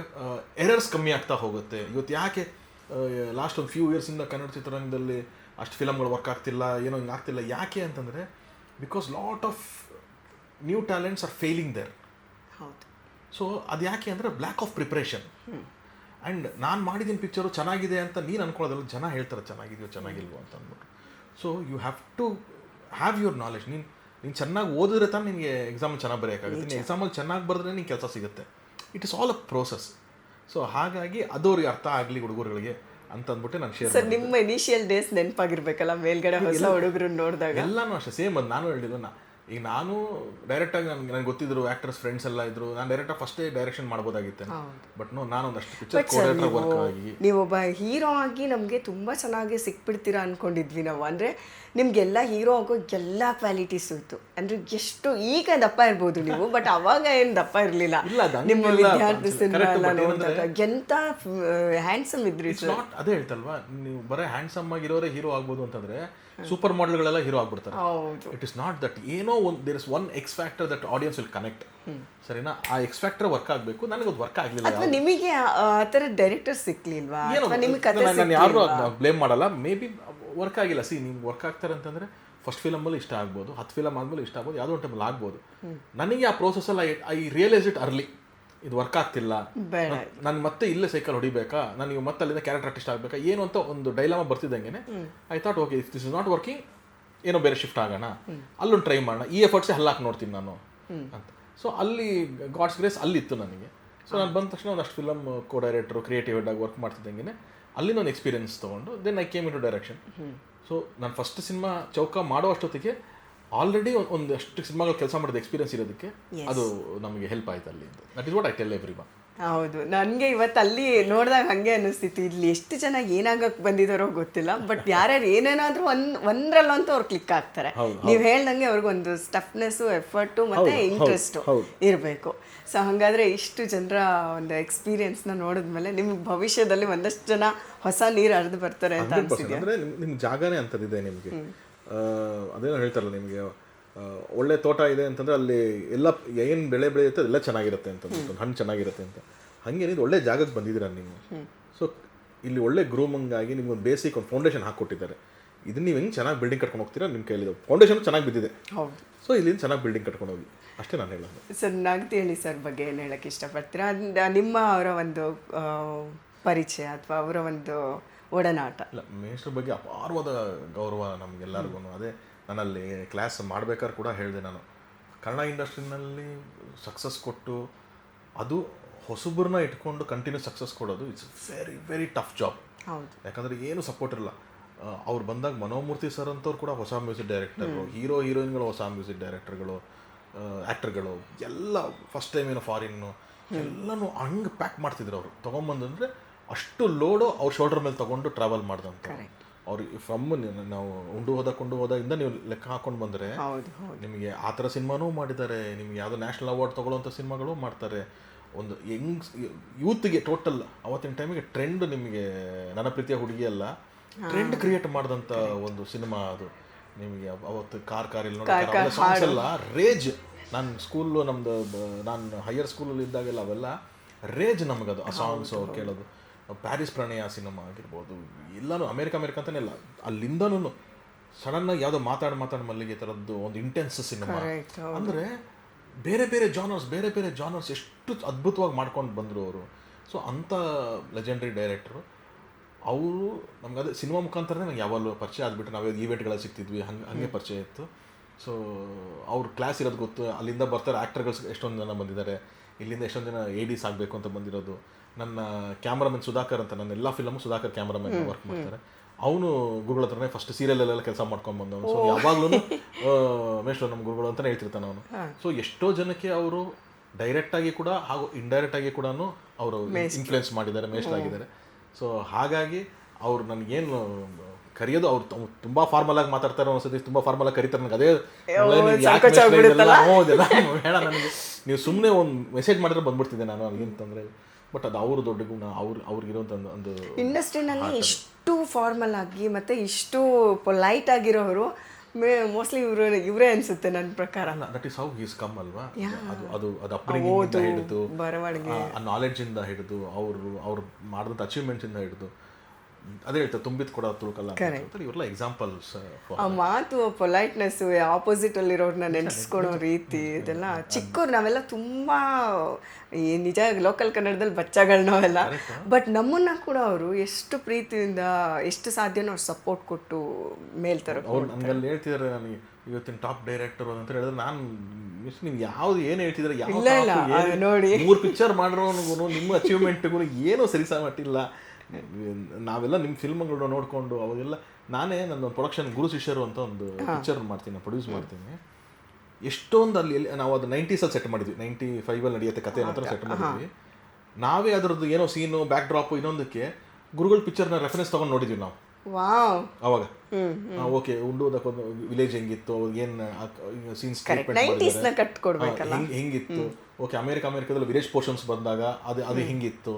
ಎರರ್ಸ್ ಕಮ್ಮಿ ಆಗ್ತಾ ಹೋಗುತ್ತೆ. ಇವತ್ತು ಯಾಕೆ ಲಾಸ್ಟ್ ಒಂದು ಫ್ಯೂ ಇಯರ್ಸಿಂದ ಕನ್ನಡ ಚಿತ್ರರಂಗದಲ್ಲಿ ಅಷ್ಟು ಫಿಲಮ್ಗಳು ವರ್ಕ್ ಆಗ್ತಿಲ್ಲ ಏನೋ ಹಿಂಗೆ ಆಗ್ತಿಲ್ಲ ಯಾಕೆ ಅಂತಂದರೆ because lot of new talents are failing there ಹೌದು. ಸೊ ಅದು ಯಾಕೆ ಅಂದರೆ ಬ್ಲ್ಯಾಕ್ ಆಫ್ ಪ್ರಿಪ್ರೇಷನ್ ಆ್ಯಂಡ್ ನಾನು ಮಾಡಿದ್ದೀನಿ ಪಿಕ್ಚರು ಚೆನ್ನಾಗಿದೆ ಅಂತ ನೀನು ಅನ್ಕೊಳ್ಳೋದಲ್ಲ ಜನ ಹೇಳ್ತಾರೆ ಚೆನ್ನಾಗಿದೆಯೋ ಚೆನ್ನಾಗಿಲ್ವೋ ಅಂತ ಅಂದ್ಬಿಟ್ಟು. So you have to have your knowledge ನೀನು ನೀನು ಚೆನ್ನಾಗಿ ಓದಿದ್ರೆ ತಾನೇ ನಿನಗೆ ಎಕ್ಸಾಮ್ ಚೆನ್ನಾಗಿ ಬರೆಯೋಕ್ಕಾಗುತ್ತೆ. ನೀನು ಎಕ್ಸಾಮಲ್ಲಿ ಚೆನ್ನಾಗಿ ಬರೆದ್ರೆ ನಿಂಗೆ ಕೆಲಸ ಸಿಗುತ್ತೆ. It is all a process so ಹಾಗಾಗಿ ಅದವ್ರಿಗೆ ಅರ್ಥ ಆಗಲಿ ಹುಡುಗರುಗಳಿಗೆ ಅಂತ ಅಂದ್ಬಿಟ್ಟು ನಾನು ಶೇರ್ ಸರ್ ನಿಮ್ಮ ಇನಿಷಿಯಲ್ ಡೇಸ್ ನೆನಪಾಗಿರ್ಬೇಕಲ್ಲ ಮೇಲ್ಗಡೆ ಹೊಸ ಹುಡುಗರು ನೋಡಿದಾಗ? ಎಲ್ಲಾನು ಅಷ್ಟೇ ಸೇಮ್ ಅದು. ನಾನು ಹೇಳಿದ್ದು ನಾ ಈಗ ನಾನು ಡೈರೆಕ್ಟಾಗಿ ನನಗೆ ನನಗೆ ಗೊತ್ತಿದ್ರು ಆ್ಯಕ್ಟರ್ಸ್ ಫ್ರೆಂಡ್ಸ್ ಎಲ್ಲ ಇದ್ರು. ನಾನು ಡೈರೆಕ್ಟಾಗಿ ಫಸ್ಟೇ ಡೈರೆಕ್ಷನ್ ಮಾಡ್ಬೋದಾಗಿತ್ತೆ ಬಟ್ ನೋ ನಾನು ಒಂದಷ್ಟು ಪಿಕ್ಚರ್ ಕೋಡೇಟರ್ ವರ್ಕ್ ಆಗಿ. ನೀವೊಬ್ಬ ಹೀರೋ ಆಗಿ ನಮಗೆ ತುಂಬ ಚೆನ್ನಾಗಿ ಸಿಕ್ಬಿಡ್ತೀರಾ ಅನ್ಕೊಂಡಿದ್ವಿ ನಾವು. ಅಂದರೆ ನಿಮ್ಗೆಲ್ಲ ಹೀರೋ ಆಗೋ ಎಲ್ಲ ಕ್ವಾಲಿಟೀಸ್ ಇತ್ತು. ಅಂದ್ರೆ ಎಷ್ಟು ಈಗ ದಪ್ಪ ಇರ್ಬೋದು ನೀವು ಬಟ್ ಅವಾಗ ಏನು ದಪ್ಪ ಇರಲಿಲ್ಲ. ನಿಮ್ಮ ವಿದ್ಯಾರ್ಥಿ ಸಿನಿಮಾ ಎಲ್ಲ ನೋಡಿದಾಗ ಎಂತ ಹ್ಯಾಂಡ್ಸಮ್ ಇದ್ರಿ ಇಟ್ಸ್ ನಾಟ್ ಅದೇ ಹೇಳ್ತಲ್ವಾ ನೀವು ಬರೀ ಹ್ಯಾಂಡ್ಸಮ್ ಆಗಿರೋರೇ ಹೀರೋ ಆಗ್ಬೋದು ಅಂತಂದ್ರೆ ಸೂಪರ್ ಮಾಡೆಲ್ಗಳೆಲ್ಲ ಹೀರೋ ಆಗ್ಬಿಡ್ತಾರೆ. ಇಟ್ ಇಸ್ ನಾಟ್ ದಟ್ ಏನೋ ಒಂದು there is one X factor that audience will connect ಸರಿನಾ? ಆ ಎಕ್ಸ್ ಫ್ಯಾಕ್ಟರ್ ವರ್ಕ್ ಆಗಬೇಕು ನನಗೆ ಅದು ವರ್ಕ್ ಆಗಲಿಲ್ಲ ಅಥವಾ ನಿಮಗೆ ಆ- ಥರ ಡೈರೆಕ್ಟರ್ ಸಿಕ್ಲಿಲ್ವಾ? ಅಥವಾ ನಿಮಗೆ ನಾನು ಯಾರು ಬ್ಲೇಮ್ ಮಾಡಲ್ಲ. ಮೇ ಬಿ ವರ್ಕ್ ಆಗಿಲ್ಲ. ಸಿ ನಿಮ್ಗೆ ವರ್ಕ್ ಆಗ್ತಾರೆ ಅಂತಂದರೆ ಫಸ್ಟ್ ಫಿಲಮಲ್ಲಿ ಇಷ್ಟ ಆಗ್ಬೋದು ಹತ್ತು ಫಿಲಮ್ ಆದಮೇಲೆ ಇಷ್ಟ ಆಗ್ಬೋದು ಯಾವುದೋ ಒಂದು ಟೈಮಲ್ಲಿ ಆಗ್ಬೋದು. ನನಗೆ ಆ ಪ್ರೋಸೆಸಲ್ಲಿ ಐ ರಿಯಲೈಸ್ ಇಟ್ ಅರ್ಲಿ ಇದು ವರ್ಕ್ ಆಗ್ತಿಲ್ಲ. ನಾನು ಮತ್ತೆ ಇಲ್ಲೇ ಸೈಕಲ್ ಹೊಡಿಬೇಕಾ? ನಾನು ಇವಾಗ ಮತ್ತೆ ಅಲ್ಲಿಂದ ಕ್ಯಾರೆಕ್ಟರ್ ಆರ್ಟಿಸ್ಟ್ ಆಗಬೇಕಾ? ಏನು ಅಂತ ಒಂದು dilemma ಬರ್ತಿದ್ದಂಗೆ I thought okay if this is not working ಏನೋ ಬೇರೆ ಶಿಫ್ಟ್ ಆಗೋಣ. ಅಲ್ಲೊಂದು ಟ್ರೈ ಮಾಡೋಣ. ಈ ಎಫರ್ಟ್ಸೇ ಹಲ್ಲಾಕ್ ನೋಡ್ತೀನಿ ನಾನು ಅಂತ. ಸೊ ಅಲ್ಲಿ ಗಾಡ್ಸ್ ಗ್ರೇಸ್ ಅಲ್ಲಿತ್ತು ನನಗೆ. ಸೊ ನಾನು ಬಂದ ತಕ್ಷಣ ಒಂದಷ್ಟು film co director creative head ಆಗಿ ವರ್ಕ್ ಮಾಡ್ತಿದ್ದಂಗೆ ಅಲ್ಲಿಂದ ನಾನು ಎಕ್ಸ್ಪೀರಿಯನ್ಸ್ ತೊಗೊಂಡು then I came into direction so ನಾನು ಫಸ್ಟ್ ಸಿನಿಮಾ ಚೌಕ ಮಾಡೋ ಅಷ್ಟೊತ್ತಿಗೆ ಆಲ್ರೆಡಿ ಒಂದಷ್ಟು ಸಿನಿಮಾಗಳು ಕೆಲಸ ಮಾಡಿದ ಎಕ್ಸ್ಪೀರಿಯನ್ಸ್ ಇರೋದಕ್ಕೆ ಅದು ನಮಗೆ ಹೆಲ್ಪ್ ಆಯ್ತು ಅಲ್ಲಿ that is what I tell everyone ಹೌದು. ನನಗೆ ಇವತ್ತು ಅಲ್ಲಿ ನೋಡಿದಾಗ ಹಾಗೆ ಅನಿಸ್ತಿತ್ತು ಇಲ್ಲಿ ಎಷ್ಟು ಜನ ಏನಾಗಕ್ಕೆ ಬಂದಿದ್ದಾರೋ ಗೊತ್ತಿಲ್ಲ. ಬಟ್ ಯಾರ್ಯಾರು ಏನೇನಾದ್ರೂ ಒಂದ್ ಒಂದ್ರಲ್ಲಂತೂ ಅವ್ರು ಕ್ಲಿಕ್ ಆಗ್ತಾರೆ. ನೀವು ಹೇಳ್ದಂಗೆ ಅವ್ರಿಗೊಂದು ಸ್ಟಫ್ನೆಸ್ಸು ಎಫರ್ಟು ಮತ್ತೆ ಇಂಟ್ರೆಸ್ಟು ಇರಬೇಕು. ಸೊ ಹಾಗಾದ್ರೆ ಇಷ್ಟು ಜನರ ಒಂದು ಎಕ್ಸ್ಪೀರಿಯನ್ಸ್ನ ನೋಡಿದ್ಮೇಲೆ ನಿಮ್ಗೆ ಭವಿಷ್ಯದಲ್ಲಿ ಒಂದಷ್ಟು ಜನ ಹೊಸ ನೀರು ಹರಿದು ಬರ್ತಾರೆ ಅಂತ ಅನ್ಸಿದೆ ನಿಮ್ಗೆ ಅಂದರೆ ನಿಮ್ ನಿಮ್ಮ ಜಾಗನೇ ಅಂತದಿದೆ ನಿಮಗೆ. ಅದೇನೋ ಹೇಳ್ತಾರಲ್ಲ ನಿಮಗೆ ಒಳ್ಳೆ ತೋಟ ಇದೆ ಅಂತಂದರೆ ಅಲ್ಲಿ ಎಲ್ಲ ಏನು ಬೆಳೆ ಬೆಳೆಯುತ್ತೆ ಅದೆಲ್ಲ ಚೆನ್ನಾಗಿರುತ್ತೆ ಅಂತ ಹಣ್ಣು ಚೆನ್ನಾಗಿರುತ್ತೆ ಅಂತ. ಹಂಗೆ ನೀವು ಒಳ್ಳೆ ಜಾಗಕ್ಕೆ ಬಂದಿದ್ದೀರ ನೀವು? ಸೊ ಇಲ್ಲಿ ಒಳ್ಳೆ ಗ್ರೂಮಿಂಗ್ ಆಗಿ ನಿಮ್ಗೊಂದು ಬೇಸಿಕ್ ಒಂದು ಫೌಂಡೇಶನ್ ಹಾಕ್ಕೊಟ್ಟಿದ್ದಾರೆ. ಇದನ್ನ ನೀವು ಹೆಂಗೆ ಚೆನ್ನಾಗಿ ಬಿಲ್ಡಿಂಗ್ ಕಟ್ಕೊಂಡು ಹೋಗ್ತೀರಾ ನಿಮ್ಮ ಕೈಲಿ ಫೌಂಡೇಶನ್ ಚೆನ್ನಾಗಿ ಬಿದ್ದಿದೆ. ಹೌದು. ಸೊ ಇಲ್ಲಿಂದ ಚೆನ್ನಾಗಿ ಬಿಲ್ಡಿಂಗ್ ಕಟ್ಕೊಂಡು ಹೋಗಿ. ಅಷ್ಟೇ ನಾನು ಹೇಳೋದು. ಸರ್ ನಾಗತಿ ಹೇಳಿ ಸರ್ ಬಗ್ಗೆ ಏನು ಹೇಳಕ್ಕೆ ಇಷ್ಟಪಡ್ತೀರಾ? ನಿಮ್ಮ ಅವರ ಒಂದು ಪರಿಚಯ ಅಥವಾ ಅವರ ಒಂದು ಒಡನಾಟ. ಇಲ್ಲ ಮೇಷ್ಟ್ರ ಬಗ್ಗೆ ಅಪಾರವಾದ ಗೌರವ ನಮಗೆಲ್ಲರಿಗೂ ಅದೇ ನಾನಲ್ಲಿ ಕ್ಲಾಸ್ ಮಾಡ್ಬೇಕಾದ್ರೆ ಕೂಡ ಹೇಳಿದೆ ನಾನು. ಕನ್ನಡ ಇಂಡಸ್ಟ್ರಿನಲ್ಲಿ ಸಕ್ಸಸ್ ಕೊಟ್ಟು ಅದು ಹೊಸಬ್ರನ್ನ ಇಟ್ಕೊಂಡು ಕಂಟಿನ್ಯೂ ಸಕ್ಸಸ್ ಕೊಡೋದು it's very very tough job ಯಾಕಂದರೆ ಏನು ಸಪೋರ್ಟ್ ಇರಲ್ಲ. ಅವ್ರು ಬಂದಾಗ ಮನೋಮೂರ್ತಿ ಸರ್ ಅಂತವ್ರು ಕೂಡ ಹೊಸ ಮ್ಯೂಸಿಕ್ ಡೈರೆಕ್ಟರ್ಗಳು ಹೀರೋ ಹೀರೋಯಿನ್ಗಳು ಹೊಸ ಮ್ಯೂಸಿಕ್ ಡೈರೆಕ್ಟರ್ಗಳು ಆ್ಯಕ್ಟರ್ಗಳು ಎಲ್ಲ ಫಸ್ಟ್ ಟೈಮ್ ಏನೋ ಫಾರಿನ್ನು ಎಲ್ಲನೂ ಹಂಗೆ ಪ್ಯಾಕ್ ಮಾಡ್ತಿದ್ರು ಅವರು. ತೊಗೊಂಬಂದಂದ್ರೆ ಅಷ್ಟು ಲೋಡು ಅವ್ರ ಶೋಲ್ಡರ್ ಮೇಲೆ ತೊಗೊಂಡು ಟ್ರಾವೆಲ್ ಮಾಡ್ದಂತ. ಅವ್ರಿಗೆ ಫ್ರಮ್ ನಾವು ಉಂಡು ಹೋದ ಕೊಂಡು ಹೋದಾಗಿಂದ ನೀವು ಲೆಕ್ಕ ಹಾಕೊಂಡು ಬಂದರೆ ನಿಮಗೆ ಆ ಥರ ಸಿನಿಮಾನೂ ಮಾಡಿದ್ದಾರೆ ನಿಮಗೆ ಯಾವುದೋ ನ್ಯಾಷನಲ್ ಅವಾರ್ಡ್ ತೊಗೊಳ್ಳೋಂಥ ಸಿನಿಮಾಗಳು ಮಾಡ್ತಾರೆ. ಒಂದು ಯಂಗ್ ಯೂತ್ಗೆ ಟೋಟಲ್ ಅವತ್ತಿನ ಟೈಮಿಗೆ ಟ್ರೆಂಡ್ ನಿಮಗೆ ನನ್ನ ಪ್ರೀತಿಯ ಹುಡುಗಿ ಅಲ್ಲ ಟ್ರೆಂಡ್ ಕ್ರಿಯೇಟ್ ಮಾಡಿದಂಥ ಒಂದು ಸಿನಿಮಾ ಅದು. ನಿಮಗೆ ಅವತ್ತು ಕಾರ್ ಕಾರ್ ಇಲ್ಲಿ ನೋಡಿ ಸಾಂಗ್ಸ್ ಎಲ್ಲ ರೇಜ್ ನಾನು ಸ್ಕೂಲು ನಮ್ದು ನಾನು ಹೈಯರ್ ಸ್ಕೂಲಲ್ಲಿ ಇದ್ದಾಗೆಲ್ಲ ಅವೆಲ್ಲ ರೇಜ್ ನಮಗದು ಆ ಅವ್ರು ಕೇಳೋದು. ಪ್ಯಾರಿಸ್ ಪ್ರಣಯ ಸಿನಿಮಾ ಆಗಿರ್ಬೋದು ಎಲ್ಲನೂ ಅಮೇರಿಕ ಅಮೇರಿಕ ಅಂತಲೇ ಇಲ್ಲ ಅಲ್ಲಿಂದನೂ ಸಡನ್ನಾಗಿ ಯಾವುದೋ ಮಾತಾಡಿ ಮಾತಾಡಿ ಮಲ್ಲಿಗೆ ಥರದ್ದು ಒಂದು ಇಂಟೆನ್ಸ್ ಸಿನಿಮಾ. ಅಂದರೆ ಬೇರೆ ಬೇರೆ ಜಾನರ್ಸ್ ಬೇರೆ ಬೇರೆ ಜಾನರ್ಸ್ ಎಷ್ಟು ಅದ್ಭುತವಾಗಿ ಮಾಡ್ಕೊಂಡು ಬಂದರು ಅವರು. ಸೊ ಅಂಥ ಲೆಜೆಂಡ್ರಿ ಡೈರೆಕ್ಟ್ರು ಅವರು ನಮ್ಗೆ ಅದೇ ಸಿನಿಮಾ ಮುಖಾಂತರನೇ ನಂಗೆ ಯಾವಾಗಲೂ ಪರಿಚಯ ಆದ್ಬಿಟ್ಟು ನಾವು ಈವೆಂಟ್ಗಳಲ್ಲಿ ಸಿಗ್ತಿದ್ವಿ ಹಂಗೆ ಹಂಗೆ ಪರಿಚಯ ಇತ್ತು. ಸೊ ಅವ್ರ ಕ್ಲಾಸ್ ಇರೋದು ಗೊತ್ತು ಅಲ್ಲಿಂದ ಬರ್ತಾರೆ ಆ್ಯಕ್ಟರ್ಗಳು ಎಷ್ಟೊಂದು ಜನ ಬಂದಿದ್ದಾರೆ ಇಲ್ಲಿಂದ ಎಷ್ಟೊಂದು ಜನ ಏಡಿಸ್ ಆಗಬೇಕು ಅಂತ ಬಂದಿರೋದು. ನನ್ನ ಕ್ಯಾಮ್ರಾಮನ್ ಸುಧಾಕರ್ ಅಂತ ನನ್ನ ಎಲ್ಲ ಫಿಲಮು ಸುಧಾಕರ್ ಕ್ಯಾಮ್ರಾಮನ್ ವರ್ಕ್ ಮಾಡ್ತಾರೆ. ಅವನು ಗುರುಗಳ ಹತ್ರನೇ ಫಸ್ಟ್ ಸೀರಿಯಲ್ಲೆಲ್ಲ ಕೆಲಸ ಮಾಡ್ಕೊಂಡು ಬಂದವನು. ಸೊ ಯಾವಾಗ್ಲೂ ಮೇಷ್ಟ್ರು ನಮ್ಮ ಗುರುಗಳು ಅಂತಲೇ ಹೇಳ್ತಿರ್ತಾನೆ ಅವನು. ಸೊ ಎಷ್ಟೋ ಜನಕ್ಕೆ ಅವರು ಡೈರೆಕ್ಟ್ ಆಗಿ ಕೂಡ ಹಾಗೂ ಇಂಡೈರೆಕ್ಟ್ ಆಗಿ ಕೂಡ ಅವರು ಇನ್ಫ್ಲುಯೆನ್ಸ್ ಮಾಡಿದ್ದಾರೆ ಮೇಷ್ಟ್ರಾಗಿದ್ದಾರೆ ಸೊ ಹಾಗಾಗಿ ಅವ್ರು ನನಗೇನು ಕರೆಯೋದು ಅವ್ರು ತುಂಬಾ ಫಾರ್ಮಲ್ ಆಗಿ ಮಾತಾಡ್ತಾರೆ ಒಂದ್ಸತಿ ತುಂಬಾ ಫಾರ್ಮಲ್ ಆಗಿ ಕರೀತಾರೆ. ನನಗೆ ಅದೇ ಬೇಡ ನನಗೆ. ನೀವು ಸುಮ್ಮನೆ ಒಂದು ಮೆಸೇಜ್ ಮಾಡಿದ್ರೆ ಬಂದ್ಬಿಡ್ತಿದ್ದೆ ನಾನು ಅಂತಂದ್ರೆ ಬಟ್ ಅದು ಅವ್ರ ದೊಡ್ಡ ಗುಣ ಅವ್ರು ಅವ್ರಿಗಿರೋಂಥ ಒಂದು ಒಂದು ಇಂಡಸ್ಟ್ರಿನಲ್ಲಿ ಇಷ್ಟು ಫಾರ್ಮಲ್ ಆಗಿ ಮತ್ತೆ ಇಷ್ಟು ಪೊಲೈಟ್ ಆಗಿರೋರು ಮೇ ಮೋಸ್ಟ್ಲಿ ಇವರು ಇವರೇ ಅನ್ಸುತ್ತೆ ನನ್ನ ಪ್ರಕಾರ. ಅಲ್ಲ that is how he's come ಅಲ್ವಾ? ಅದು ಅದು ಅದು ಅಪ್ಬ್ರಿಂಗಿಂಗ್ ಹಿಡಿದು ಬರವಣಿಗೆ. ಆ ನಾಲೆಡ್ಜಿಂದ ಹಿಡಿದು ಅವರು ಅವ್ರು ಮಾಡಿದಂಥ ಅಚೀವ್ಮೆಂಟ್ಸ್ ಇಂದ ಹಿಡಿದು ಅದೇ ಹೇಳ್ತಾರೆ ತುಂಬಿದ್ ಕೂಡ ತುಳುಕಲ್ಲ ಇವೆಲ್ಲ. ಎಕ್ಸಾಂಪಲ್ಸ್ ಆ ಮಾತು ಪೊಲೈಟ್ನೆಸ್ ಆಪೋಸಿಟ್ ಅಲ್ಲಿರೋರ್ನ ನೆನೆಸ್ಕೊಳೋ ರೀತಿ ಇದೆಲ್ಲ ಚಿಕ್ಕವ್ರು ನಾವೆಲ್ಲ ತುಂಬಾ ಈ ನಿಜ ಲೋಕಲ್ ಕನ್ನಡದಲ್ಲಿ ಬಚ್ಚಗಳು ನಾವೆಲ್ಲ. ಬಟ್ ನಮ್ಮನ್ನ ಕೂಡ ಅವರು ಎಷ್ಟು ಪ್ರೀತಿಯಿಂದ ಎಷ್ಟು ಸಾಧ್ಯನೋ ಅವ್ರು ಸಪೋರ್ಟ್ ಕೊಟ್ಟು ಮೇಲ್ತಾರೆ ಅವ್ರು ನನಗಲ್ಲಿ ಹೇಳ್ತಿದ್ದಾರೆ ನನಗೆ ಇವತ್ತಿನ ಟಾಪ್ ಡೈರೆಕ್ಟರ್ ಅಂತ ಹೇಳಿದ್ರೆ ನಾನು ಮಿಸ್ ನೀವು ಯಾವ್ದು ಏನು ಹೇಳ್ತಿದ್ರೆ ಯಾವ ನೋಡಿ. ಮೂರು ಪಿಕ್ಚರ್ ಮಾಡಿರೋನಿಗೂ ನಿಮ್ಮ ಅಚೀವ್ಮೆಂಟ್ಗೂ ಏನೂ ಸರಿಸಾಮಟ್ಟಿಲ್ಲ ನಾವೆಲ್ಲ ನಿಮ್ಮ ಫಿಲ್ಮ್ಗಳನ್ನ ನೋಡಿಕೊಂಡು ಅವಾಗೆಲ್ಲ ನಾನೇ ನನ್ನ ಪ್ರೊಡಕ್ಷನ್ ಗುರು ಶಿಷ್ಯರು ಅಂತ ಒಂದು ಪಿಕ್ಚರ್ ಮಾಡ್ತೀನಿ ಪ್ರೊಡ್ಯೂಸ್ ಮಾಡ್ತೀನಿ. ಎಷ್ಟೊಂದು ಅಲ್ಲಿ ನಾವು ಅದು ನೈಂಟೀಸಲ್ಲಿ ಸೆಟ್ ಮಾಡಿದ್ವಿ. ನೈಂಟಿ ಫೈವಲ್ಲಿ ನಡೆಯುತ್ತೆ ಕತೆ ಅಂತ ಸೆಟ್ ಮಾಡಿದ್ವಿ. ನಾವೇ ಅದರದ್ದು ಏನೋ ಸೀನು ಬ್ಯಾಕ್ ಡ್ರಾಪ್ ಇನ್ನೊಂದಕ್ಕೆ ಗುರುಗಳ ಪಿಕ್ಚರ್ನ ರೆಫರೆನ್ಸ್ ತೊಗೊಂಡು ನೋಡಿದ್ವಿ ನಾವು. ಅವಾಗ. ಓಕೆ ಉಂಡುವುದಕ್ಕೊಂದು ವಿಲೇಜ್ ಹೆಂಗಿತ್ತು ಏನು ಸೀನ್ಸ್ ಹೆಂಗಿತ್ತು? ಓಕೆ ಅಮೆರಿಕ ಅಮೇರಿಕಾದಲ್ಲಿ ವಿಲೇಜ್ ಪೋರ್ಷನ್ಸ್ ಬಂದಾಗ ಅದು ಅದು ಹೆಂಗಿತ್ತು?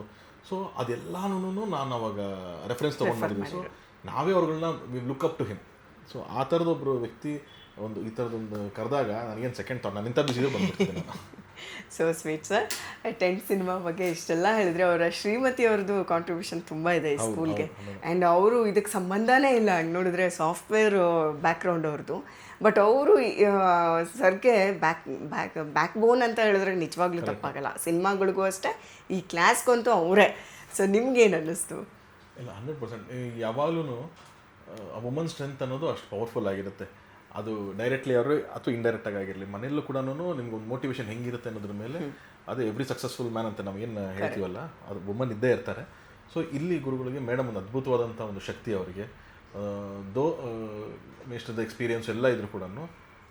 ಸೊ ಅದೆಲ್ಲನೂ ನಾನು ಅವಾಗ ರೆಫರೆನ್ಸ್ ತೊಗೊಂಡು ಮಾಡಿದ್ವಿ ಸೊ ನಾವೇ ಅವ್ರುಗಳನ್ನ we look up to him so ಆ ಥರದೊಬ್ಬರು ವ್ಯಕ್ತಿ ಒಂದು ಈ ಥರದೊಂದು ಕರೆದಾಗ ನನಗೇನು ಸೆಕೆಂಡ್ ಥಾಟ್ ನಾನು ಇಂಥ ಬಿಸಿದ್ರೆ ಬಂದ್ಬಿಡ್ತೀನಿ so sweet sir tent cinema ಬಗ್ಗೆ ಇಷ್ಟೆಲ್ಲ ಹೇಳಿದ್ರೆ ಅವರ ಶ್ರೀಮತಿ ಅವ್ರದ್ದು ಕಾಂಟ್ರಿಬ್ಯೂಷನ್ ತುಂಬ ಇದೆ ಈ ಸ್ಕೂಲ್ಗೆ ಆ್ಯಂಡ್ ಅವರು ಇದಕ್ಕೆ ಸಂಬಂಧನೇ ಇಲ್ಲ. ಹಂಗೆ ನೋಡಿದ್ರೆ ಸಾಫ್ಟ್ವೇರ್ ಬ್ಯಾಕ್ಗ್ರೌಂಡ್ ಅವ್ರದ್ದು. ಬಟ್ ಅವರು ಸರ್ಗೆ ಬ್ಯಾಕ್ ಬ್ಯಾಕ್ ಬ್ಯಾಕ್ ಬೋನ್ ಅಂತ ಹೇಳಿದ್ರೆ ನಿಜವಾಗ್ಲೂ ತಪ್ಪಾಗಲ್ಲ. ಸಿನಿಮಾಗಳಿಗೂ ಅಷ್ಟೇ ಈ ಕ್ಲಾಸ್ಗಂತೂ ಅವರೇ. ಸೊ ನಿಮ್ಗೇನು ಅನ್ನಿಸ್ತು? ಇಲ್ಲ ಹಂಡ್ರೆಡ್ ಪರ್ಸೆಂಟ್ ಯಾವಾಗಲೂ ವುಮನ್ ಸ್ಟ್ರೆಂತ್ ಅನ್ನೋದು ಅಷ್ಟು ಪವರ್ಫುಲ್ ಆಗಿರುತ್ತೆ. ಅದು ಡೈರೆಕ್ಟ್ಲಿ ಅವರು ಅಥವಾ ಇಂಡೈರೆಕ್ಟಾಗಿ ಆಗಿರಲಿ ಮನೆಯಲ್ಲೂ ಕೂಡ ನಿಮ್ಗೆ ಒಂದು ಮೋಟಿವೇಶನ್ ಹೆಂಗಿರುತ್ತೆ ಅನ್ನೋದ್ರ ಮೇಲೆ ಅದು ಎವ್ರಿ ಸಕ್ಸಸ್ಫುಲ್ ಮ್ಯಾನ್ ಅಂತ ನಾವೇನು ಹೇಳ್ತೀವಲ್ಲ ಅದು ವುಮನ್ ಇದ್ದೇ ಇರ್ತಾರೆ. ಸೊ ಇಲ್ಲಿ ಗುರುಗಳಿಗೆ ಮೇಡಮ್ ಒಂದು ಅದ್ಭುತವಾದಂಥ ಒಂದು ಶಕ್ತಿ ಅವರಿಗೆ. ದೋ ದ ಎಕ್ಸ್ಪೀರಿಯನ್ಸ್ ಎಲ್ಲ ಇದ್ರು ಕೂಡ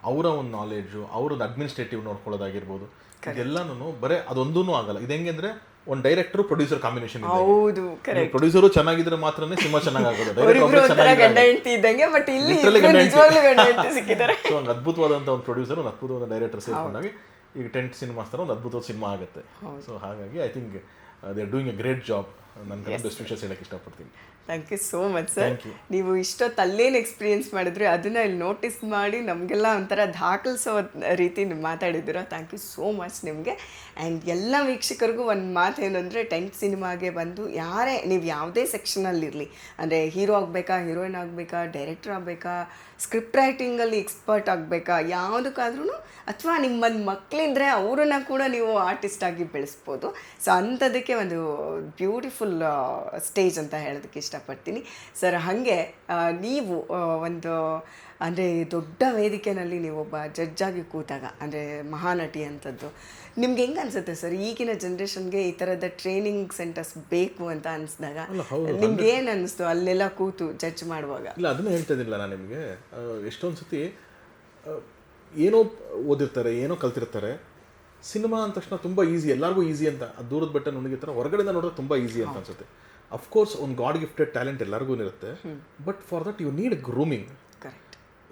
ಅವರ ಒಂದು ನಾಲೆಡ್ಜು ಅವ್ರದ್ದು ಅಡ್ಮಿನಿಸ್ಟ್ರೇಟಿವ್ ನೋಡ್ಕೊಳ್ಳೋದಾಗಿರ್ಬೋದು. ಇದೆಲ್ಲನೂ ಬರೀ ಅದೊಂದೂ ಆಗಲ್ಲ. ಇದು ಹೆಂಗೆ ಅಂದರೆ ಒಂದು ಡೈರೆಕ್ಟರ್ ಪ್ರೊಡ್ಯೂಸರ್ ಕಾಂಬಿನೇಷನ್ ಹೌದು ಪ್ರೊಡ್ಯೂಸರು ಚೆನ್ನಾಗಿದ್ರೆ ಮಾತ್ರನೇ ಸಿನಿಮಾ ಚೆನ್ನಾಗಾಗೋದು ಸೊ ಒಂದು ಅದ್ಭುತವಾದಂಥ ಒಂದು ಪ್ರೊಡ್ಯೂಸರ್ ಒಂದು ಅದ್ಭುತವಾದ ಡೈರೆಕ್ಟರ್ ಸೇರ್ಕೊಂಡಾಗಿ ಈಗ ಟೆಂಟ್ ಸಿನಿಮಾಸ್ ಥರ ಒಂದು ಅದ್ಭುತವಾದ ಸಿನಿಮಾ ಆಗುತ್ತೆ. ಸೊ ಹಾಗಾಗಿ I think they are doing a great job ನನ್ನ ಬೆಸ್ಟ್ ಹೇಳಕ್ಕೆ ಇಷ್ಟಪಡ್ತೀನಿ. Thank you so much sir ನೀವು ಇಷ್ಟೊತ್ತು ಅಲ್ಲೇನು ಎಕ್ಸ್ಪೀರಿಯನ್ಸ್ ಮಾಡಿದ್ರಿ ಅದನ್ನ ಇಲ್ಲಿ ನೋಟಿಸ್ ಮಾಡಿ ನಮಗೆಲ್ಲ ಒಂಥರ ದಾಖಲಿಸೋ ರೀತಿ ನೀವು ಮಾತಾಡಿದ್ದೀರಾ ಥ್ಯಾಂಕ್ ಯು ಸೋ ಮಚ್ ನಿಮಗೆ. ಆ್ಯಂಡ್ ಎಲ್ಲ ವೀಕ್ಷಕರಿಗೂ ಒಂದು ಮಾತು ಏನಂದರೆ ಟೆಂತ್ ಸಿನಿಮಾಗೆ ಬಂದು ಯಾರೇ ನೀವು ಯಾವುದೇ ಸೆಕ್ಷನಲ್ಲಿರಲಿ ಅಂದರೆ ಹೀರೋ ಆಗಬೇಕಾ ಹೀರೋಯಿನ್ ಆಗಬೇಕಾ ಡೈರೆಕ್ಟರ್ ಆಗಬೇಕಾ ಸ್ಕ್ರಿಪ್ಟ್ ರೈಟಿಂಗಲ್ಲಿ ಎಕ್ಸ್ಪರ್ಟ್ ಆಗಬೇಕಾ ಯಾವುದಕ್ಕಾದ್ರೂ ಅಥವಾ ನಿಮ್ಮೊಂದು ಮಕ್ಕಳಿದ್ರೆ ಅವರನ್ನು ಕೂಡ ನೀವು ಆರ್ಟಿಸ್ಟ್ ಆಗಿ ಬೆಳೆಸ್ಬೋದು. ಸೊ ಅಂಥದಕ್ಕೆ ಒಂದು ಬ್ಯೂಟಿಫುಲ್ ಸ್ಟೇಜ್ ಅಂತ ಹೇಳೋದಕ್ಕೆ ಇಷ್ಟಪಡ್ತೀನಿ. ಸರ್ ಹಾಗೆ ನೀವು ಒಂದು ಅಂದರೆ ದೊಡ್ಡ ವೇದಿಕೆನಲ್ಲಿ ನೀವು ಒಬ್ಬ ಜಡ್ಜಾಗಿ ಕೂತಾಗ ಅಂದರೆ ಮಹಾನಟಿ ಅಂಥದ್ದು ನಿಮ್ಗೆ ಹೆಂಗೆ ಅನ್ಸುತ್ತೆ ಸರ್? ಈಗಿನ ಜನ್ರೇಷನ್ಗೆ ಈ ಥರದ ಟ್ರೈನಿಂಗ್ ಸೆಂಟರ್ಸ್ ಬೇಕು ಅಂತ ಅನಿಸಿದಾಗ ನಿಮ್ಗೆ ಏನು ಅನ್ನಿಸ್ತು ಅಲ್ಲೆಲ್ಲ ಕೂತು ಜಡ್ಜ್ ಮಾಡುವಾಗ? ಇಲ್ಲ ಅದನ್ನು ಹೇಳ್ತಾ ಇದ್ದಿಲ್ಲ ನಾನು ನಿಮಗೆ. ಎಷ್ಟೊಂದು ಸತಿ ಏನೋ ಓದಿರ್ತಾರೆ ಏನೋ ಕಲ್ತಿರ್ತಾರೆ ಸಿನಿಮಾ ಅಂದ ತಕ್ಷಣ ತುಂಬ ಈಸಿ ಎಲ್ಲರಿಗೂ ಈಸಿ ಅಂತ. ಆ ದೂರದ ಬೆಟ್ಟ ತರ ಹೊರಗಡೆಯಿಂದ ನೋಡಿದ್ರೆ ತುಂಬ ಈಸಿ ಅಂತ ಅನ್ಸುತ್ತೆ. ಅಫ್ಕೋರ್ಸ್ ಒಂದು ಗಾಡ್ ಗಿಫ್ಟೆಡ್ ಟ್ಯಾಲೆಂಟ್ ಎಲ್ಲರಿಗೂ ಇರುತ್ತೆ. But for that you need grooming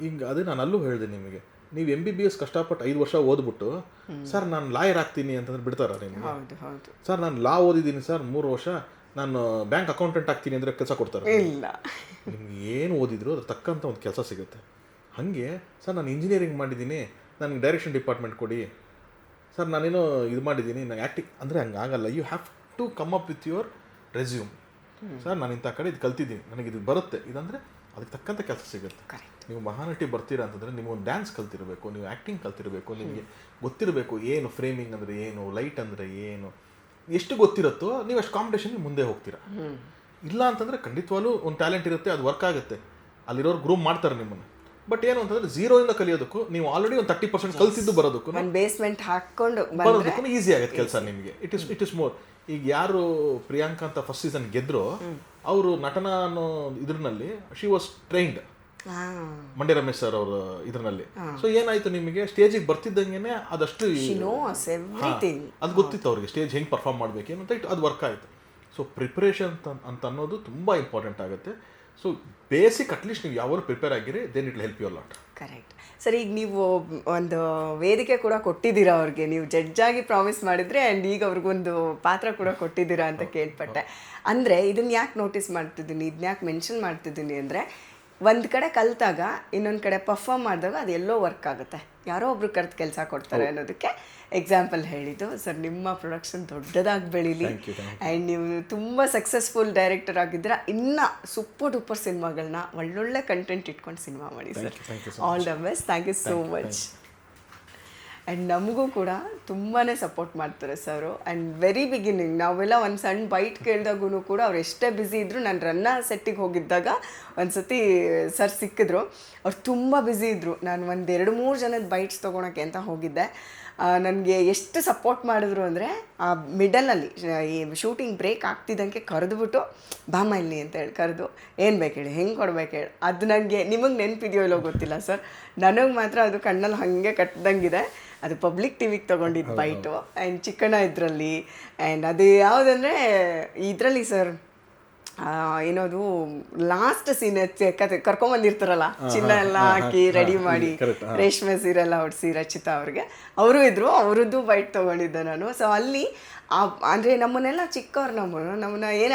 ಈಗ ಅದೇ ನಾನು ಅಲ್ಲೂ ಹೇಳಿದೆ ನಿಮಗೆ. ನೀವು ಎಂ ಬಿ ಬಿ ಎಸ್ ಕಷ್ಟಪಟ್ಟು ಐದು ವರ್ಷ ಓದ್ಬಿಟ್ಟು ಸರ್ ನಾನು ಲಾಯರ್ ಆಗ್ತೀನಿ ಅಂತಂದ್ರೆ ಬಿಡ್ತಾರ ನಿಮಗೆ? ಸರ್ ನಾನು ಲಾ ಓದಿದ್ದೀನಿ ಸರ್. ಮೂರು ವರ್ಷ ನಾನು ಬ್ಯಾಂಕ್ ಅಕೌಂಟೆಂಟ್ ಆಗ್ತೀನಿ ಅಂದರೆ ಕೆಲಸ ಕೊಡ್ತಾರೆ ಇಲ್ಲ. ನಿಮ್ಗೆ ಏನು ಓದಿದ್ರು ಅದ್ರ ತಕ್ಕಂಥ ಒಂದು ಕೆಲಸ ಸಿಗುತ್ತೆ. ಹಾಗೆ ಸರ್ ನಾನು ಇಂಜಿನಿಯರಿಂಗ್ ಮಾಡಿದ್ದೀನಿ. ನನಗೆ ಡೈರೆಕ್ಷನ್ ಡಿಪಾರ್ಟ್ಮೆಂಟ್ ಕೊಡಿ. ಸರ್ ನಾನೇನು ಇದು ಮಾಡಿದ್ದೀನಿ ನಾನು ಆ್ಯಕ್ಟಿಂಗ್ ಅಂದರೆ ಹಂಗೆ ಆಗಲ್ಲ. You have to come up with your resume sir ನಾನು ಇಂಥ ಕಡೆ ಇದು ಕಲ್ತಿದ್ದೀನಿ. ನನಗೆ ಇದು ಬರುತ್ತೆ. ಇದಂದರೆ ಅದಕ್ಕೆ ತಕ್ಕಂಥ ಕೆಲಸ ಸಿಗುತ್ತೆ. ನೀವು ಮಹಾನಟಿ ಬರ್ತೀರಾ ಅಂತಂದರೆ ನೀವು ಒಂದು ಡ್ಯಾನ್ಸ್ ಕಲ್ತಿರಬೇಕು ನೀವು ಆ್ಯಕ್ಟಿಂಗ್ ಕಲ್ತಿರಬೇಕು ನಿಮಗೆ ಗೊತ್ತಿರಬೇಕು ಏನು ಫ್ರೇಮಿಂಗ್ ಅಂದರೆ ಏನು ಲೈಟ್ ಅಂದರೆ ಏನು. ಎಷ್ಟು ಗೊತ್ತಿರುತ್ತೋ ನೀವು ಅಷ್ಟು ಕಾಂಪಿಟೇಷನ್ಗೆ ಮುಂದೆ ಹೋಗ್ತೀರಾ. ಇಲ್ಲ ಅಂತಂದರೆ ಖಂಡಿತವಾಗ್ಲೂ ಒಂದು ಟ್ಯಾಲೆಂಟ್ ಇರುತ್ತೆ ಅದು ವರ್ಕ್ ಆಗುತ್ತೆ. ಅಲ್ಲಿರೋರು ಗ್ರೂಮ್ ಮಾಡ್ತಾರೆ ನಿಮ್ಮನ್ನು. ಬಟ್ ಏನು ಅಂತಂದ್ರೆ ಜೀರೋ ಇಂದ ಕಲಿಯೋದಕ್ಕೂ ನೀವು ಆಲ್ರೆಡಿ ಒಂದು ತರ್ಟಿ ಪರ್ಸೆಂಟ್ ಕಲ್ತಿದ್ದು ಬರೋದಕ್ಕೂ ಒಂದು ಬೇಸ್ಮೆಂಟ್ ಹಾಕೊಂಡು ಬರೋದಕ್ಕೂ ಈಸಿ ಆಗುತ್ತೆ ಕೆಲಸ ನಿಮಗೆ. It is it is more ಈಗ ಯಾರು ಪ್ರಿಯಾಂಕಾ ಅಂತ ಫಸ್ಟ್ ಸೀಸನ್ ಗೆದ್ರು ಅವರು ನಟನ ಅನ್ನೋ ಇದ್ರಲ್ಲಿ she was trained Mandya Ramesh sir ಅವರು ಇದ್ರಲ್ಲಿ ಸೊ ಏನಾಯ್ತು ನಿಮಗೆ? ಸ್ಟೇಜಿಗೆ ಬರ್ತಿದ್ದಂಗೆನೆ ಅದಷ್ಟು ಅದು ಗೊತ್ತಿತ್ತು ಅವ್ರಿಗೆ ಸ್ಟೇಜ್ ಹೆಂಗೆ ಪರ್ಫಾರ್ಮ್ ಮಾಡ್ಬೇಕು ಅಂತ ಇಟ್ ಅದು ವರ್ಕ್ ಆಯಿತು. ಸೊ ಪ್ರಿಪ್ರೇಷನ್ ಅಂತ ಅನ್ನೋದು ತುಂಬ ಇಂಪಾರ್ಟೆಂಟ್ ಆಗುತ್ತೆ. ಸೊ ಬೇಸಿಕ್ ಅಟ್ಲೀಸ್ಟ್ ನೀವು ಯಾವಾಗ ಪ್ರಿಪೇರ್ ಆಗಿರಿ then it help you lot correct sir ಈಗ ನೀವು ಒಂದು ವೇದಿಕೆ ಕೂಡ ಕೊಟ್ಟಿದ್ದೀರಾ ಅವ್ರಿಗೆ. ನೀವು ಜಡ್ಜ್ ಆಗಿ ಪ್ರಾಮಿಸ್ ಮಾಡಿದ್ರೆ ಆ್ಯಂಡ್ ಈಗ ಅವ್ರಿಗೊಂದು ಪಾತ್ರ ಕೂಡ ಕೊಟ್ಟಿದ್ದೀರಾ ಅಂತ ಕೇಳ್ಪಟ್ಟೆ. ಅಂದರೆ ಇದನ್ನ ಯಾಕೆ ನೋಟಿಸ್ ಮಾಡ್ತಿದ್ದೀನಿ ಇದನ್ನ ಯಾಕೆ ಮೆನ್ಷನ್ ಮಾಡ್ತಿದ್ದೀನಿ ಅಂದರೆ ಒಂದು ಕಡೆ ಕಲಿತಾಗ ಇನ್ನೊಂದು ಕಡೆ ಪರ್ಫಾರ್ಮ್ ಮಾಡಿದಾಗ ಅದು ಎಲ್ಲೋ ವರ್ಕ್ ಆಗುತ್ತೆ. ಯಾರೋ ಒಬ್ರು ಕರೆದು ಕೆಲಸ ಕೊಡ್ತಾರೆ ಅನ್ನೋದಕ್ಕೆ ಎಕ್ಸಾಂಪಲ್ ಹೇಳಿದ್ದು. ಸರ್ ನಿಮ್ಮ ಪ್ರೊಡಕ್ಷನ್ ದೊಡ್ಡದಾಗಿ ಬೆಳೀಲಿ ಆ್ಯಂಡ್ ನೀವು ತುಂಬ ಸಕ್ಸಸ್ಫುಲ್ ಡೈರೆಕ್ಟರ್ ಆಗಿದ್ದೀರಾ. ಇನ್ನೂ ಸೂಪರ್ ಡೂಪರ್ ಸಿನಿಮಾಗಳನ್ನ ಒಳ್ಳೊಳ್ಳೆ ಕಂಟೆಂಟ್ ಇಟ್ಕೊಂಡು ಸಿನಿಮಾ ಮಾಡಿ sir all the best thank you so much and ನಮಗೂ ಕೂಡ ತುಂಬಾ ಸಪೋರ್ಟ್ ಮಾಡ್ತಾರೆ ಸರು. ಆ್ಯಂಡ್ ವೆರಿ ಬಿಗಿನಿಂಗ್ ನಾವೆಲ್ಲ ಒಂದು ಸಣ್ಣ ಬೈಟ್ ಕೇಳಿದಾಗೂ ಕೂಡ ಅವ್ರು ಎಷ್ಟೇ ಬ್ಯುಸಿ ಇದ್ದರು ನಾನು ರನ್ನ ಸೆಟ್ಟಿಗೆ ಹೋಗಿದ್ದಾಗ ಒಂದು ಸತಿ ಸರ್ ಸಿಕ್ಕಿದ್ರು. ಅವ್ರು ತುಂಬ ಬ್ಯುಸಿ ಇದ್ದರು ನಾನು ಒಂದು ಎರಡು ಮೂರು ಜನದ ಬೈಟ್ಸ್ ತೊಗೊಳಕ್ಕೆ ಅಂತ ಹೋಗಿದ್ದೆ. ನನಗೆ ಎಷ್ಟು ಸಪೋರ್ಟ್ ಮಾಡಿದ್ರು ಅಂದರೆ ಆ ಮಿಡಲಲ್ಲಿ ಈ ಶೂಟಿಂಗ್ ಬ್ರೇಕ್ ಆಗ್ತಿದ್ದಂಗೆ ಕರೆದುಬಿಟ್ಟು ಬಾಮ ಇಲ್ಲಿ ಅಂತ ಹೇಳಿ ಕರೆದು, ಏನು ಬೇಕು ಹೇಳಿ? ಹೆಂಗೆ ಕೊಡ್ಬೇಕು ಹೇಳಿ? ಅದು ನನಗೆ ನಿಮಗೆ ನೆನಪಿದೆಯೋ ಇಲ್ಲೋ ಗೊತ್ತಿಲ್ಲ ಸರ್. ನನಗೆ ಮಾತ್ರ ಅದು ಕಣ್ಣಲ್ಲಿ ಹಾಗೆ ಕಟ್ಟಿದಂಗಿದೆ ಅದು ಪಬ್ಲಿಕ್ ಟಿವಿಗೆ ತೊಗೊಂಡಿದ್ದು ಬೈಟು ಆ್ಯಂಡ್ ಚಿಕ್ಕಣ್ಣ ಇದರಲ್ಲಿ ಆ್ಯಂಡ್ ಅದು ಯಾವುದಂದರೆ ಇದರಲ್ಲಿ ಸರ್ ಏನದು ಲಾಸ್ಟ್ ಸೀನ್ ಕರ್ಕೊಂಬಂದಿರ್ತಾರಲ್ಲ ಚಿನ್ನ ಎಲ್ಲ ಹಾಕಿ ರೆಡಿ ಮಾಡಿ ರೇಷ್ಮೆ ಸೀರೆ ಎಲ್ಲ ಹೊಡ್ಸಿ ರಚಿತಾ ಅವ್ರಿಗೆ. ಅವರು ಇದ್ರು ಅವರದ್ದು ಬೈಟ್ ತಗೊಂಡಿದ್ದೆ ನಾನು. ಸೊ ಅಲ್ಲಿ ಅಂದ್ರೆ ಅಂದರೆ ನಮ್ಮನ್ನೆಲ್ಲ ಚಿಕ್ಕವ್ರು ನಮ್ಮನ್ನು ನಮ್ಮನ್ನ ಏನ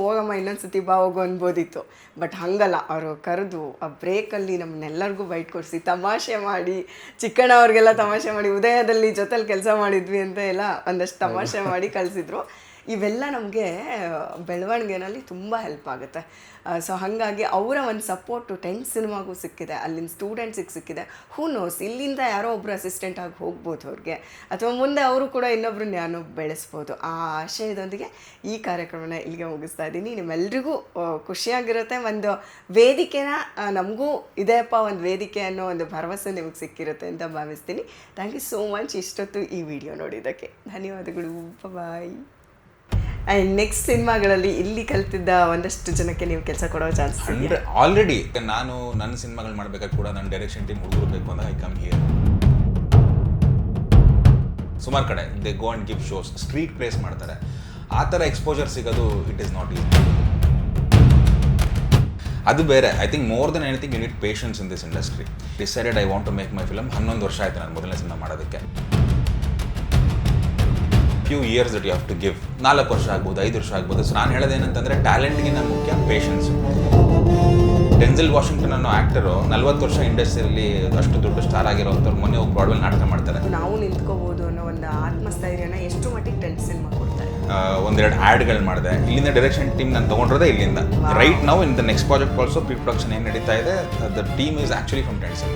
ಹೋಗಮ್ಮ ಇನ್ನೊಂದ್ಸತಿ ಬಾ ಹೋಗು ಅನ್ಬೋದಿತ್ತು. ಬಟ್ ಹಂಗಲ್ಲ ಅವರು ಕರೆದು ಆ ಬ್ರೇಕಲ್ಲಿ ನಮ್ಮನ್ನೆಲ್ಲರಿಗೂ ಬೈಟ್ ಕೊಡಿಸಿ ತಮಾಷೆ ಮಾಡಿ ಚಿಕ್ಕಣ್ಣ ಅವ್ರಿಗೆಲ್ಲ ತಮಾಷೆ ಮಾಡಿ ಉದಯದಲ್ಲಿ ಜೊತೆಲಿ ಕೆಲಸ ಮಾಡಿದ್ವಿ ಅಂತ ಎಲ್ಲ ಒಂದಷ್ಟು ತಮಾಷೆ ಮಾಡಿ ಕಳಿಸಿದ್ರು. ಇವೆಲ್ಲ ನಮಗೆ ಬೆಳವಣಿಗೆನಲ್ಲಿ ತುಂಬ ಹೆಲ್ಪ್ ಆಗುತ್ತೆ. ಸೊ ಹಾಗಾಗಿ ಅವರ ಒಂದು ಸಪೋರ್ಟು ಟೆಂತ್ ಸಿನಿಮಾಗೂ ಸಿಕ್ಕಿದೆ, ಅಲ್ಲಿನ ಸ್ಟೂಡೆಂಟ್ಸಿಗೆ ಸಿಕ್ಕಿದೆ. ಹೂ ನೋಸ್ ಇಲ್ಲಿಂದ ಯಾರೋ ಒಬ್ಬರು ಅಸಿಸ್ಟೆಂಟ್ ಆಗಿ ಹೋಗ್ಬೋದು ಅವ್ರಿಗೆ. ಅಥವಾ ಮುಂದೆ ಅವರು ಕೂಡ ಇನ್ನೊಬ್ರನ್ನ ಯಾರು ಬೆಳೆಸ್ಬೋದು. ಆ ಆಶಯದೊಂದಿಗೆ ಈ ಕಾರ್ಯಕ್ರಮನ ಇಲ್ಲಿಗೆ ಮುಗಿಸ್ತಾ ಇದ್ದೀನಿ. ನಿಮ್ಮೆಲ್ರಿಗೂ ಖುಷಿಯಾಗಿರುತ್ತೆ. ಒಂದು ವೇದಿಕೆನ ನಮಗೂ ಇದೆಯಪ್ಪ ಒಂದು ವೇದಿಕೆ ಅನ್ನೋ ಒಂದು ಭರವಸೆ ನಿಮಗೆ ಸಿಕ್ಕಿರುತ್ತೆ ಅಂತ ಭಾವಿಸ್ತೀನಿ. ಥ್ಯಾಂಕ್ ಯು ಸೋ ಮಚ್ ಇಷ್ಟೊತ್ತು ಈ ವಿಡಿಯೋ ನೋಡಿದ್ದಕ್ಕೆ. ಧನ್ಯವಾದಗಳು. ಬಾಯ್ ಆ್ಯಂಡ್ ನೆಕ್ಸ್ಟ್ ಸಿನಿಮಾಗಳಲ್ಲಿ ಇಲ್ಲಿ ಕಲ್ತಿದ್ದ ಒಂದಷ್ಟು ಜನಕ್ಕೆ ನೀವು ಕೆಲಸ ಕೊಡೋ ಚಾನ್ಸ್ ಅಂದರೆ ಆಲ್ರೆಡಿ ನಾನು ನನ್ನ ಸಿನಿಮಾಗಳು ಮಾಡ್ಬೇಕಾದ್ರೆ ಕೂಡ ನನ್ನ ಡೈರೆಕ್ಷನ್ ಟೀಮ್ ಹುಡುಗರು ಬೇಕು ಐ ಕಮ್ ಹಿಯರ್ ಸುಮಾರು ಕಡೆ they go and give shows street plays ಮಾಡ್ತಾರೆ. ಆ ಥರ ಎಕ್ಸ್ಪೋಜರ್ ಸಿಗೋದು ಇಟ್ ಈಸ್ ನಾಟ್ ಈಸಿ ಅದು ಬೇರೆ I think more than anything you need patience in this industry decided I want to make my film ಹನ್ನೊಂದು ವರ್ಷ ಆಯಿತು ನಾನು ಮೊದಲನೇ ಸಿನಿಮಾ ಮಾಡೋದಕ್ಕೆ. Few years that you have to give ನಾಲ್ಕು ವರ್ಷ ಆಗ್ಬೋದು ಐದು ವರ್ಷ ಆಗ್ಬೋದು. ಸೊ ನಾನು ಹೇಳೋದೇನಂತಂದರೆ ಟ್ಯಾಲೆಂಟ್ಗಿಂತ ಮುಖ್ಯ ಪೇಷನ್ಸ್ ಡೆನ್ಸಿಲ್ ವಾಷಿಂಗ್ಟನ್ ಅನ್ನೋ ಆ್ಯಕ್ಟರು ನಲ್ವತ್ತು ವರ್ಷ ಇಂಡಸ್ಟ್ರಿಯಲ್ಲಿ ಅಷ್ಟು ದೊಡ್ಡ ಸ್ಟಾರ್ ಆಗಿರೋಂಥವ್ರು ಮೊನ್ನೆ ಹೋಗಿ ಬ್ರಾಡ್ವೆಲ್ ನಾಟಕ ಮಾಡ್ತಾರೆ. ನಾವು ನಿಂತ್ಕೋಬೋದು ಅನ್ನೋ ಒಂದು ಆತ್ಮಸ್ಥೈರ್ಯನ ಎಷ್ಟು ಮಟ್ಟಿಗೆ ಟೆನ್ಸಿಲ್ ಮಾಡ್ಕೊಡ್ತಾರೆ ಒಂದೆರಡು ಆ್ಯಡ್ಗಳು ಮಾಡಿದೆ. ಇಲ್ಲಿಂದ ಡೈರೆಕ್ಷನ್ ಟೀಮ್ ನಾನು ತೊಗೊಂಡಿರೋದೇ ಇಲ್ಲಿಂದ. ರೈಟ್ ನಾವು in the next project also pre production ಏನು ನಡೀತಾ ಇದೆ the team is actually from tensile